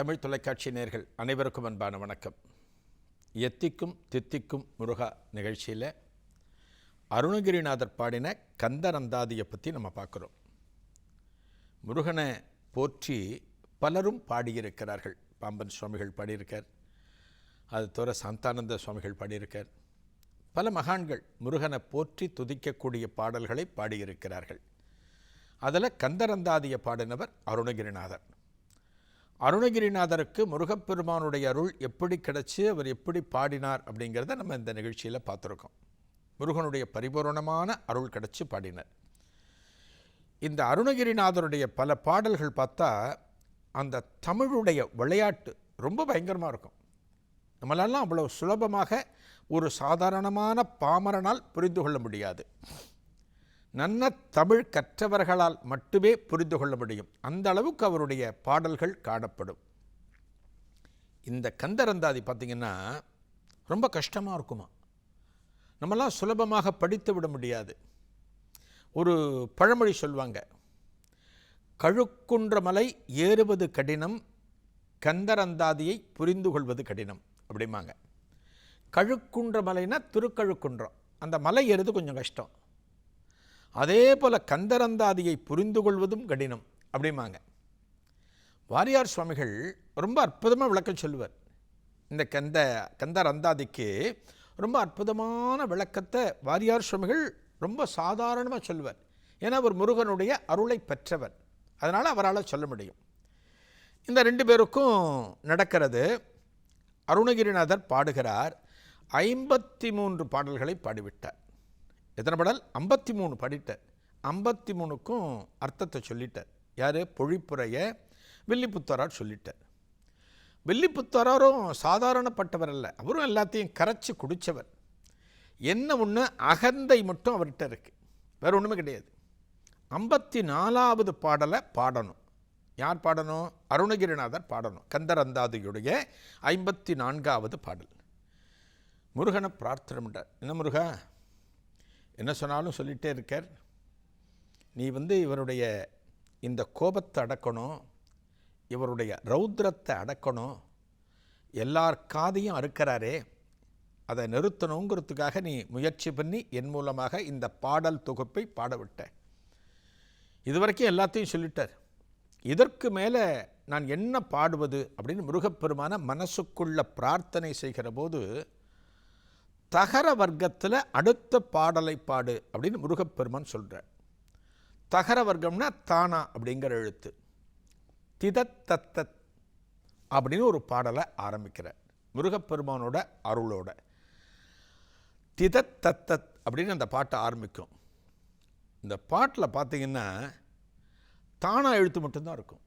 தமிழ் தொலைக்காட்சி நேர்கள் அனைவருக்கும் அன்பான வணக்கம். எத்திக்கும் தித்திக்கும் முருகா நிகழ்ச்சியில் அருணகிரிநாதர் பாடின கந்தரந்தாதியை பற்றி நம்ம பார்க்குறோம். முருகனை போற்றி பலரும் பாடியிருக்கிறார்கள். பாம்பன் சுவாமிகள் பாடியிருக்கார். அது தவிர சாந்தானந்த சுவாமிகள் பாடியிருக்கார். பல மகான்கள் முருகனை போற்றி துதிக்கக்கூடிய பாடல்களை பாடியிருக்கிறார்கள். அதில் கந்தரந்தாதியை பாடினவர் அருணகிரிநாதர். அருணகிரிநாதருக்கு முருகப்பெருமானுடைய அருள் எப்படி கிடைச்சி அவர் எப்படி பாடினார் அப்படிங்கிறத நம்ம இந்த நிகழ்ச்சியில் பார்த்துருக்கோம். முருகனுடைய பரிபூரணமான அருள் கிடைச்சி பாடினார். இந்த அருணகிரிநாதருடைய பல பாடல்கள் பார்த்தா அந்த தமிழுடைய விளையாட்டு ரொம்ப பயங்கரமாக இருக்கும். நம்மளெல்லாம் அவ்வளோ சுலபமாக ஒரு சாதாரணமான பாமரனால் புரிந்து கொள்ள முடியாது. நன்ன தமிழ் கற்றவர்களால் மட்டுமே புரிந்து கொள்ள முடியும். அந்த அளவுக்கு அவருடைய பாடல்கள் காணப்படும். இந்த கந்தரந்தாதி பார்த்திங்கன்னா ரொம்ப கஷ்டமாக இருக்குமா? நம்மலாம் சுலபமாக படித்து விட முடியாது. ஒரு பழமொழி சொல்வாங்க கழுக்குன்ற மலை ஏறுவது கடினம் கந்தரந்தாதியை புரிந்து கொள்வது கடினம் அப்படிம்பாங்க. கழுக்குன்ற மலைனா திருக்கழுக்குன்றம். அந்த மலை ஏறுறது கொஞ்சம் கஷ்டம். அதே போல் கந்தரந்தாதியை புரிந்து கொள்வதும் கடினம் அப்படிம்பாங்க. வாரியார் சுவாமிகள் ரொம்ப அற்புதமாக விளக்கம் சொல்லுவார். இந்த கந்த கந்தரந்தாதிக்கு ரொம்ப அற்புதமான விளக்கத்தை வாரியார் சுவாமிகள் ரொம்ப சாதாரணமாக சொல்லுவார். ஏன்னா அவர் முருகனுடைய அருளை பெற்றவர். அதனால் அவரால் சொல்ல முடியும். இந்த ரெண்டு பேருக்கும் நடக்கிறது. அருணகிரிநாதர் பாடுகிறார். ஐம்பத்தி மூன்று பாடல்களை பாடிவிட்டார். எத்தனை பாடல்? ஐம்பத்தி மூணு படிட்ட ஐம்பத்தி மூணுக்கும் அர்த்தத்தை சொல்லிட்டார். யார்? பொழிப்புரைய வில்லிபுத்தரார் சொல்லிட்டார். வில்லிபுத்தராரும் சாதாரணப்பட்டவர் அல்ல. அவரும் எல்லாத்தையும் கரைச்சி குடித்தவர் என்ன ஒன்று அகந்தை மட்டும் அவர்கிட்ட இருக்குது வேறு ஒன்றுமே கிடையாது. ஐம்பத்தி நாலாவது பாடலை பாடணும். யார் பாடணும்? அருணகிரிநாதர் பாடணும். கந்தரந்தாதியுடைய ஐம்பத்தி நான்காவது பாடல். முருகனை பிரார்த்தனை என்ன முருகா? என்ன சொன்னாலும் சொல்லிகிட்டே இருக்கார். நீ வந்து இவருடைய இந்த கோபத்தை அடக்கணும் இவருடைய ரௌத்ரத்தை அடக்கணும் எல்லார் காதையும் அறுக்கிறாரே அதை நிறுத்தணுங்கிறதுக்காக நீ முயற்சி பண்ணி என் மூலமாக இந்த பாடல் தொகுப்பை பாடவிட்ட இதுவரைக்கும் எல்லாத்தையும் சொல்லிட்டார். இதற்கு மேலே நான் என்ன பாடுவது அப்படின்னு முருகப்பெருமான மனசுக்குள்ள பிரார்த்தனை செய்கிற போது தகர வர்க்கத்தில் அடுத்த பாடலை பாடு அப்படின்னு முருகப்பெருமான் சொல்கிறார் தகர வர்க்கம்னா தானா அப்படிங்கிற எழுத்து. திதத்தத்தத் அப்படின்னு ஒரு பாடலை ஆரம்பிக்கிறார் முருகப்பெருமானோட அருளோட. திதத்தத்தத் அப்படின்னு அந்த பாட்டை ஆரம்பிக்கும். இந்த பாட்டில் பார்த்தீங்கன்னா தானா எழுத்து மட்டும்தான் இருக்கும்.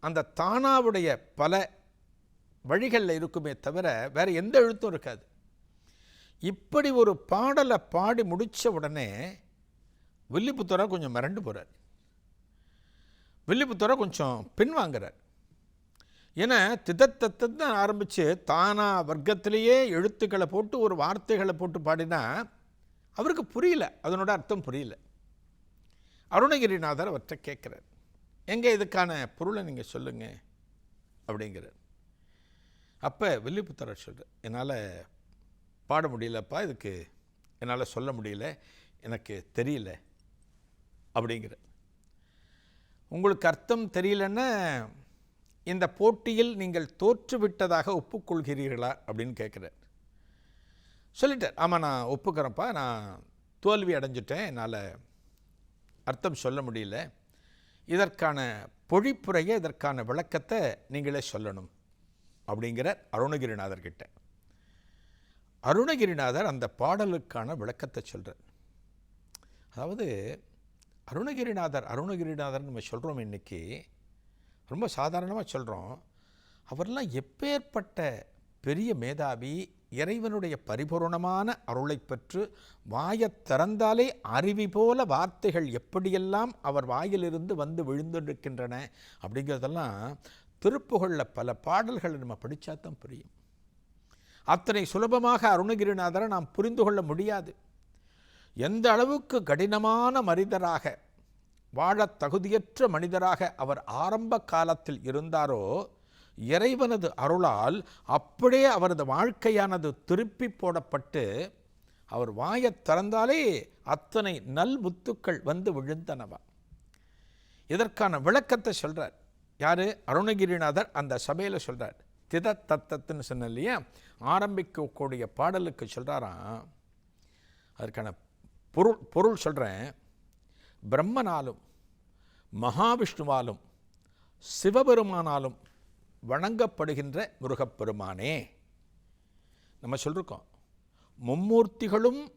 அந்த தானாவுடைய பல வழிகளில் இருக்குமே தவிர வேறு எந்த எழுத்தும் இருக்காது. இப்படி ஒரு பாடலை பாடி முடித்த உடனே வில்லிபுத்தரா கொஞ்சம் மிரண்டு போகிறார் வில்லிபுத்தரா கொஞ்சம் பின்வாங்கிறார் ஏன்னா திதத்தத்தை ஆரம்பித்து தானா வர்க்கத்திலேயே எழுத்துக்களை போட்டு ஒரு வார்த்தைகளை போட்டு பாடினா அவருக்கு புரியல. அதனோட அர்த்தம் புரியல. அருணகிரிநாதர் அவர்கிட்ட கேட்குறார். எங்கே இதுக்கான பொருளை நீங்கள் சொல்லுங்கள் அப்படிங்கிறார். அப்போ வில்லிபுத்தரர் சொல்கிறார் என்னால் பாட முடியலப்பா இதுக்கு என்னால் சொல்ல முடியல எனக்கு தெரியல அப்படிங்கிற. உங்களுக்கு அர்த்தம் தெரியலன்னா இந்த போட்டியில் நீங்கள் தோற்றுவிட்டதாக ஒப்புக்கொள்கிறீர்களா அப்படின்னு கேட்குறார் சொல்லிட்டார். ஆமாம் நான் ஒப்புக்கிறேன்ப்பா நான் தோல்வி அடைஞ்சிட்டேன் என்னால் அர்த்தம் சொல்ல முடியல. இதற்கான பொழிப்புரையை இதற்கான விளக்கத்தை நீங்களே சொல்லணும் அப்படிங்கிற அருணகிரிநாதர்கிட்ட அருணகிரிநாதர் அந்த பாடலுக்கான விளக்கத்தை சொல்கிறார் அதாவது அருணகிரிநாதர் அருணகிரிநாதர் நம்ம சொல்கிறோம் இன்றைக்கி ரொம்ப சாதாரணமாக சொல்கிறோம் அவரெல்லாம் எப்பேற்பட்ட பெரிய மேதாவி இறைவனுடைய பரிபூர்ணமான அருளை பெற்று வாயத் திறந்தாலே அருவி போல வார்த்தைகள் எப்படியெல்லாம் அவர் வாயிலிருந்து வந்து விழுந்திருக்கின்றன அப்படிங்கிறதெல்லாம் திருப்புகளில் பல பாடல்களை நம்ம படித்தா தான் புரியும். அத்தனை சுலபமாக அருணகிரிநாதரை நாம் புரிந்து கொள்ள முடியாது. எந்த அளவுக்கு கடினமான மனிதராக வாழத் தகுதியற்ற மனிதராக அவர் ஆரம்ப காலத்தில் இருந்தாரோ இறைவனது அருளால் அப்படியே அவரது வாழ்க்கையானது திருப்பி போடப்பட்டு அவர் வாயைத் திறந்தாலே அத்தனை நல் முத்துக்கள் வந்து விழுந்தனவா. இதற்கான விளக்கத்தை சொல்கிறார் யாரு? அருணகிரிநாதர் அந்த சபையில் சொல்கிறார் தித தத்தத்துன்னு சொன்ன இல்லையா? ஆரம்பிக்கக்கூடிய பாடலுக்கு சொல்கிறாராம் அதற்கான பொருள் பொருள் சொல்கிறேன் பிரம்மனாலும் மகாவிஷ்ணுவாலும் சிவபெருமானாலும் வணங்கப்படுகின்ற முருகப்பெருமானே. நம்ம சொல்லிருக்கோம் மும்மூர்த்திகளும்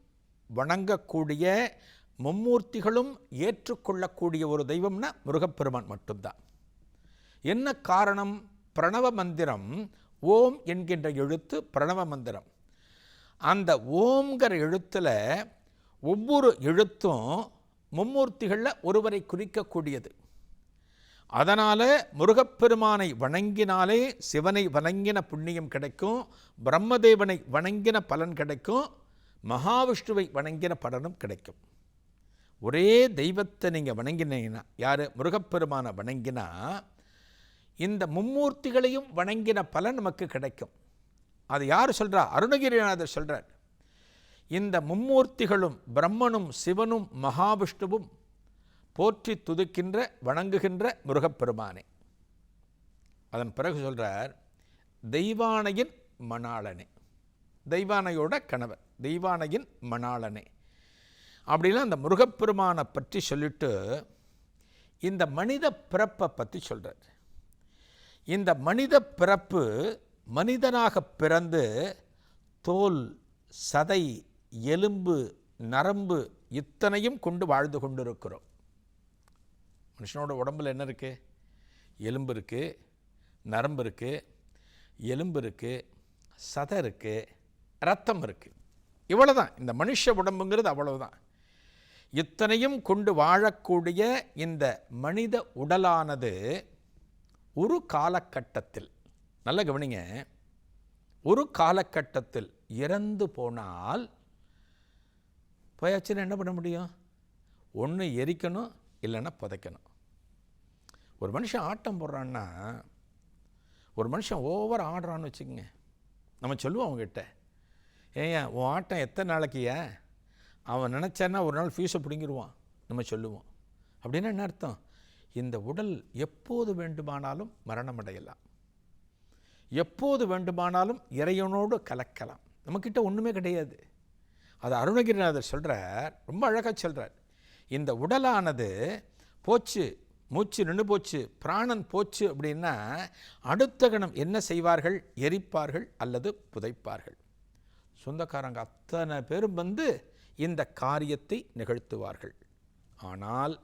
வணங்கக்கூடிய மும்மூர்த்திகளும் ஏற்றுக்கொள்ளக்கூடிய ஒரு தெய்வம்னா முருகப்பெருமான் மட்டும்தான். என்ன காரணம்? பிரணவ மந்திரம் ஓம் என்கின்ற எழுத்து பிரணவ மந்திரம். அந்த ஓம்ங்கிற எழுத்தில் ஒவ்வொரு எழுத்தும் மும்மூர்த்திகளில் ஒருவரை குறிக்கக்கூடியது. அதனால் முருகப்பெருமானை வணங்கினாலே சிவனை வணங்கின புண்ணியம் கிடைக்கும் பிரம்மதேவனை வணங்கின பலன் கிடைக்கும் மகாவிஷ்ணுவை வணங்கின பலனும் கிடைக்கும். ஒரே தெய்வத்தை நீங்கள் வணங்கினீங்கன்னா யார்? முருகப்பெருமானை வணங்கினா இந்த மும்மூர்த்திகளையும் வணங்கின பலன் நமக்கு கிடைக்கும். அது யார் சொல்கிறா அருணகிரிநாதர் சொல்கிறார் இந்த மும்மூர்த்திகளும் பிரம்மனும் சிவனும் மகாவிஷ்ணுவும் போற்றி துதிக்கின்ற வணங்குகின்ற முருகப்பெருமானே. அதன் பிறகு சொல்கிறார் தெய்வானையின் மணாளனே. தெய்வானையோட கணவர் தெய்வானையின் மணாளனே. அப்படிலாம் அந்த முருகப்பெருமானை பற்றி சொல்லிட்டு இந்த மனித பிறப்பை பற்றி சொல்கிறார் இந்த மனித பிறப்பு மனிதனாக பிறந்து தோல் சதை எலும்பு நரம்பு இத்தனையும் கொண்டு வாழ்ந்து கொண்டிருக்கிறோம். மனுஷனோட உடம்பில் என்ன இருக்குது எலும்பு இருக்குது நரம்பு இருக்குது எலும்பு இருக்குது சதை இருக்குது ரத்தம் இருக்குது இவ்வளவுதான். இந்த மனுஷ உடம்புங்கிறது அவ்வளவுதான். இத்தனையும் கொண்டு வாழக்கூடிய இந்த மனித உடலானது ஒரு காலகட்டத்தில் நல்ல கவனிங்க ஒரு காலகட்டத்தில் இறந்து போனால் போயாச்சுன்னா என்ன பண்ண முடியும்? ஒன்று எரிக்கணும் இல்லைன்னா புதைக்கணும். ஒரு மனுஷன் ஆட்டம் போடுறான்னா ஒரு மனுஷன் ஓவர் ஆடுறான்னு வச்சுக்கோங்க. நம்ம சொல்லுவோம் அவங்ககிட்ட ஏய்யா உன் ஆட்டம் எத்தனை நாளைக்குயா அவன் நினச்சான்னா ஒரு நாள் ஃபீஸை பிடுங்கிடுவான் நம்ம சொல்லுவோம். அப்படின்னா என்ன அர்த்தம்? இந்த உடல் எப்போது வேண்டுமானாலும் மரணமடையலாம். எப்போது வேண்டுமானாலும் இறைவனோடு கலக்கலாம். நம்மக்கிட்ட ஒன்றுமே கிடையாது. அது அருணகிரிநாதர் சொல்கிறார் ரொம்ப அழகாக சொல்கிறார் இந்த உடலானது போச்சு மூச்சு நின்று போச்சு பிராணன் போச்சு அப்படின்னா அடுத்த கணம் என்ன செய்வார்கள்? எரிப்பார்கள் அல்லது புதைப்பார்கள். சொந்தக்காரங்க அத்தனை பேரும் வந்து இந்த காரியத்தை நிகழ்த்துவார்கள். ஆனால்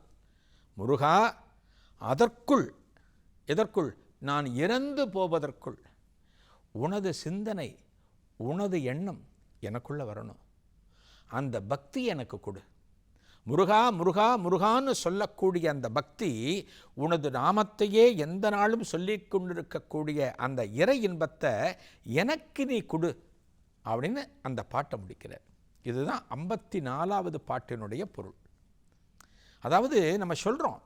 முருகா அதற்குள் எதற்குள்? நான் இறந்து போவதற்குள். உனது சிந்தனை உனது எண்ணம் எனக்குள்ளே வரணும். அந்த பக்தி எனக்கு கொடு. முருகா முருகா முருகான்னு சொல்லக்கூடிய அந்த பக்தி உனது நாமத்தையே எந்த நாளும் சொல்லி கொண்டிருக்கக்கூடிய அந்த இறை இன்பத்தை எனக்கு நீ கொடு அப்படின்னு அந்த பாட்டை முடிக்கிறார். இதுதான் ஐம்பத்தி நாலாவது பாட்டினுடைய பொருள். அதாவது நம்ம சொல்கிறோம்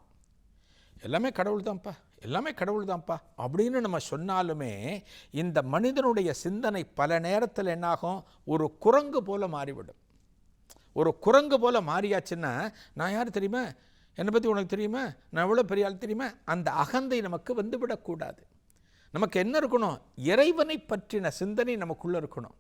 எல்லாமே கடவுள் தான்ப்பா எல்லாமே கடவுள் தான்ப்பா அப்படின்னு நம்ம சொன்னாலுமே இந்த மனிதனுடைய சிந்தனை பல நேரத்தில் என்னாகும்? ஒரு குரங்கு போல் மாறிவிடும். ஒரு குரங்கு போல் மாறியாச்சுன்னா நான் யார் தெரியுமா? என்னை பற்றி உனக்கு தெரியுமா? நான் எவ்வளோ பெரிய ஆள் தெரியுமா? அந்த அகந்தை நமக்கு வந்து விடக்கூடாது நமக்கு என்ன இருக்கணும்? இறைவனை பற்றின சிந்தனை நமக்குள்ளே இருக்கணும்.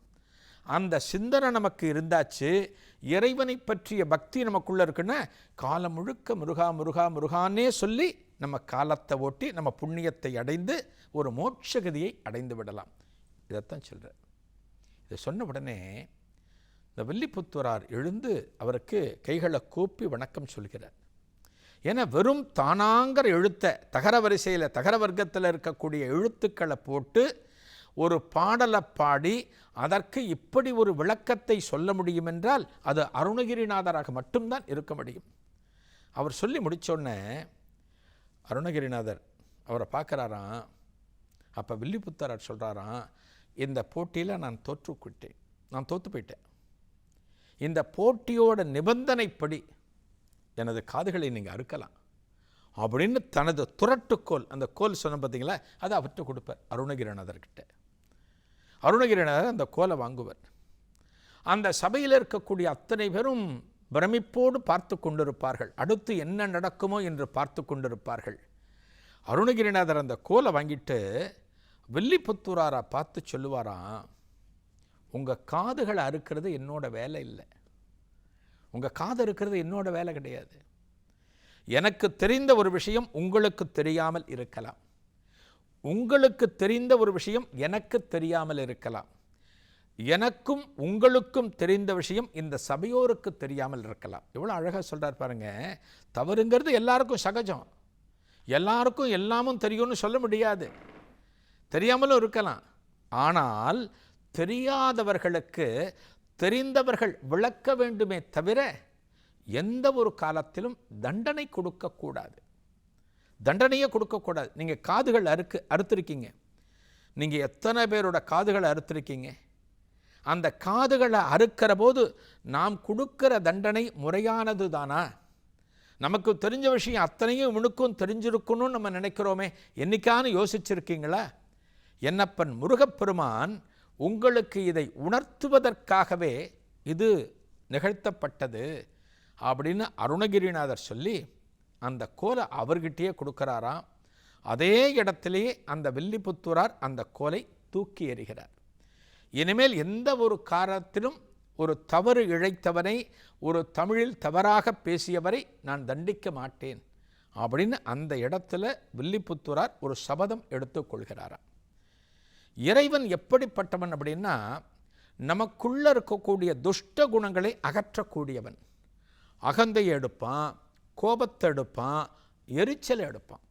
அந்த சிந்தனை நமக்கு இருந்தாச்சு இறைவனை பற்றிய பக்தி நமக்குள்ளே இருக்குன்னா காலம் முழுக்க முருகா முருகா முருகானே சொல்லி நம்ம காலத்தை ஓட்டி நம்ம புண்ணியத்தை அடைந்து ஒரு மோட்சகதியை அடைந்து விடலாம். இதைத்தான் சொல்கிறார் இதை சொன்ன உடனே இந்த வில்லிபுத்தூரார் எழுந்து அவருக்கு கைகளை கூப்பி வணக்கம் சொல்கிறார். ஏன்னா வெறும் தானாங்கிற எழுத்தை தகர வரிசையில் தகர வர்க்கத்தில் இருக்கக்கூடிய எழுத்துக்களை போட்டு ஒரு பாடலை பாடி அதற்கு இப்படி ஒரு விளக்கத்தை சொல்ல முடியும் என்றால் அது அருணகிரிநாதராக மட்டும்தான் இருக்க முடியும். அவர் சொல்லி முடித்தோடனே அருணகிரிநாதர் அவரை பார்க்குறாராம். அப்போ வில்லிபுத்தரார் சொல்கிறாராம் இந்த போட்டியில் நான் தோற்றுக்கிட்டேன் நான் தோற்று போயிட்டேன். இந்த போட்டியோட நிபந்தனைப்படி எனது காதுகளை நீங்கள் அறுக்கலாம். அப்படின்னு தனது துரட்டுக்கோல் அந்த கோல் சொன்ன பார்த்தீங்களா அதை அவர்கிட்ட கொடுப்பார் அருணகிரிநாதர்கிட்ட அருணகிரிநாதர் அந்த கோலை வாங்குவார். அந்த சபையில் இருக்கக்கூடிய அத்தனை பேரும் பிரமிப்போடு பார்த்து கொண்டிருப்பார்கள். அடுத்து என்ன நடக்குமோ என்று பார்த்து கொண்டிருப்பார்கள். அருணகிரிநாதர் அந்த கோலை வாங்கிட்டு வெள்ளிப்புத்தூராரா பார்த்து சொல்லுவாராம் உங்கள் காதுகளை அறுக்கிறது என்னோட வேலை இல்லை. உங்கள் காது இருக்கிறது என்னோட வேலை கிடையாது. எனக்கு தெரிந்த ஒரு விஷயம் உங்களுக்கு தெரியாமல் இருக்கலாம். உங்களுக்கு தெரிந்த ஒரு விஷயம் எனக்கு தெரியாமல் இருக்கலாம். எனக்கும் உங்களுக்கும் தெரிந்த விஷயம் இந்த சபையோருக்கு தெரியாமல் இருக்கலாம். எவ்வளோ அழகாக சொல்கிறார் பாருங்க. தவறுங்கிறது எல்லாருக்கும் சகஜம். எல்லாருக்கும் எல்லாமும் தெரியும்னு சொல்ல முடியாது. தெரியாமலும் இருக்கலாம். ஆனால் தெரியாதவர்களுக்கு தெரிந்தவர்கள் விளக்க வேண்டுமே தவிர எந்த ஒரு காலத்திலும் தண்டனை கொடுக்கக்கூடாது. தண்டனையே கொடுக்கக்கூடாது. நீங்கள் காதுகள் அறுக்கு அறுத்திருக்கீங்க. நீங்கள் எத்தனை பேரோட காதுகளை அறுத்திருக்கீங்க? அந்த காதுகளை அறுக்கிற போது நாம் கொடுக்கிற தண்டனை முறையானது தானா? நமக்கு தெரிஞ்ச விஷயம் அத்தனையும் இவனுக்கும் தெரிஞ்சிருக்கணும்னு நம்ம நினைக்கிறோமே. என்னைக்கானு யோசிச்சிருக்கீங்களா? என்னப்பன் முருகப்பெருமான் உங்களுக்கு இதை உணர்த்துவதற்காகவே இது நிகழ்த்தப்பட்டது அப்படின்னு அருணகிரிநாதர் சொல்லி அந்த கோலை அவர்கிட்டயே கொடுக்குறாராம். அதே இடத்திலேயே அந்த வில்லிபுத்தூரார் அந்த கோலை தூக்கி எறிகிறார். இனிமேல் எந்த ஒரு காரணத்திலும் ஒரு தவறு இழைத்தவனை ஒரு தமிழில் தவறாக பேசியவரை நான் தண்டிக்க மாட்டேன் அப்படின்னு அந்த இடத்துல வில்லிபுத்தூரார் ஒரு சபதம் எடுத்துக்கொள்கிறாராம் இறைவன் எப்படிப்பட்டவன் அப்படின்னா நமக்குள்ளே இருக்கக்கூடிய துஷ்ட குணங்களை அகற்றக்கூடியவன். அகந்தை எடுப்பான் கோபத்தை எடுப்பான் எரிச்சலை எடுப்பான்.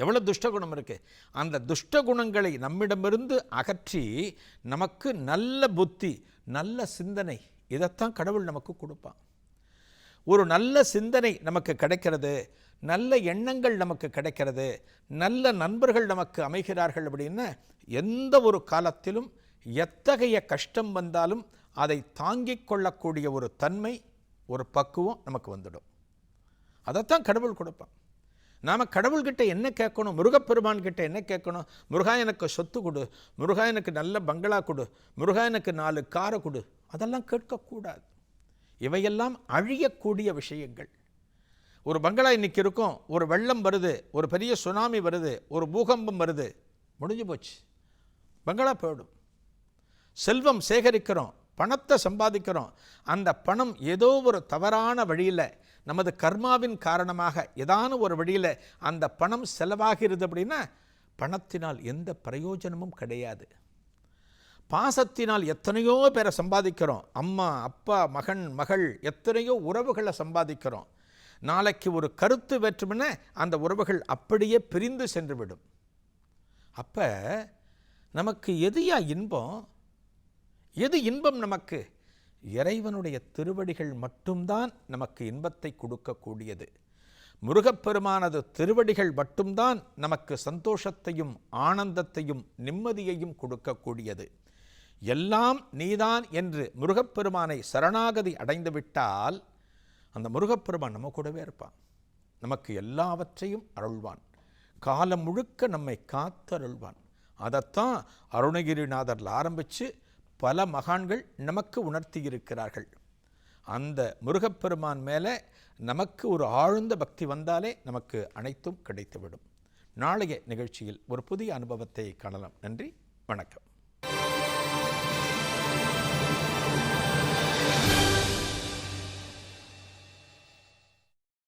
எவ்வளோ துஷ்டகுணம் இருக்குது அந்த துஷ்ட குணங்களை நம்மிடமிருந்து அகற்றி நமக்கு நல்ல புத்தி நல்ல சிந்தனை இதைத்தான் கடவுள் நமக்கு கொடுப்பான். ஒரு நல்ல சிந்தனை நமக்கு கிடைக்கிறது நல்ல எண்ணங்கள் நமக்கு கிடைக்கிறது நல்ல நண்பர்கள் நமக்கு அமைகிறார்கள் அப்படின்னு எந்த ஒரு காலத்திலும் எத்தகைய கஷ்டம் வந்தாலும் அதை தாங்கிக் கொள்ளக்கூடிய ஒரு தன்மை ஒரு பக்குவம் நமக்கு வந்துடும். அதைத்தான் கடவுள் கொடுப்பான். நாம் கடவுள்கிட்ட என்ன கேட்கணும்? முருகப்பெருமான் கிட்ட என்ன கேட்கணும்? முருகா எனக்கு சொத்து கொடு. முருகா எனக்கு நல்ல பங்களா கொடு. முருகா எனக்கு நாலு காரை கொடு. அதெல்லாம் கேட்கக்கூடாது. இவையெல்லாம் அழியக்கூடிய விஷயங்கள். ஒரு பங்களா இன்னைக்கு இருக்கும். ஒரு வெள்ளம் வருது. ஒரு பெரிய சுனாமி வருது. ஒரு பூகம்பம் வருது. முடிஞ்சு போச்சு. பங்களா போயிடும். செல்வம் சேகரிக்கிறோம். பணத்தை சம்பாதிக்கிறோம். அந்த பணம் ஏதோ ஒரு தவறான வழியில் நமது கர்மாவின் காரணமாக ஏதான ஒரு வழியில் அந்த பணம் செலவாகிறது அப்படின்னா பணத்தினால் எந்த பிரயோஜனமும் கிடையாது. பாசத்தினால் எத்தனையோ பேரை சம்பாதிக்கிறோம். அம்மா அப்பா மகன் மகள் எத்தனையோ உறவுகளை சம்பாதிக்கிறோம். நாளைக்கு ஒரு கருத்து வேற்றுமென அந்த உறவுகள் அப்படியே பிரிந்து சென்றுவிடும் அப்போ நமக்கு எதுயா இன்பம்? எது இன்பம் நமக்கு? இறைவனுடைய திருவடிகள் மட்டும்தான் நமக்கு இன்பத்தை கொடுக்கக்கூடியது. முருகப்பெருமானது திருவடிகள் மட்டும்தான் நமக்கு சந்தோஷத்தையும் ஆனந்தத்தையும் நிம்மதியையும் கொடுக்கக்கூடியது. எல்லாம் நீதான் என்று முருகப்பெருமானை சரணாகதி அடைந்து விட்டால் அந்த முருகப்பெருமான் நம்ம கூடவே இருப்பான். நமக்கு எல்லாவற்றையும் அருள்வான். காலம் முழுக்க நம்மை காத்தருள்வான். அதைத்தான் அருணகிரிநாதரில் ஆரம்பித்து பல மகான்கள் நமக்கு உணர்த்தியிருக்கிறார்கள். அந்த முருகப்பெருமான் மேலே நமக்கு ஒரு ஆழ்ந்த பக்தி வந்தாலே நமக்கு அனைத்தும் கிடைத்துவிடும். நாளைய நிகழ்ச்சியில் ஒரு புதிய அனுபவத்தை காணலாம். நன்றி வணக்கம்.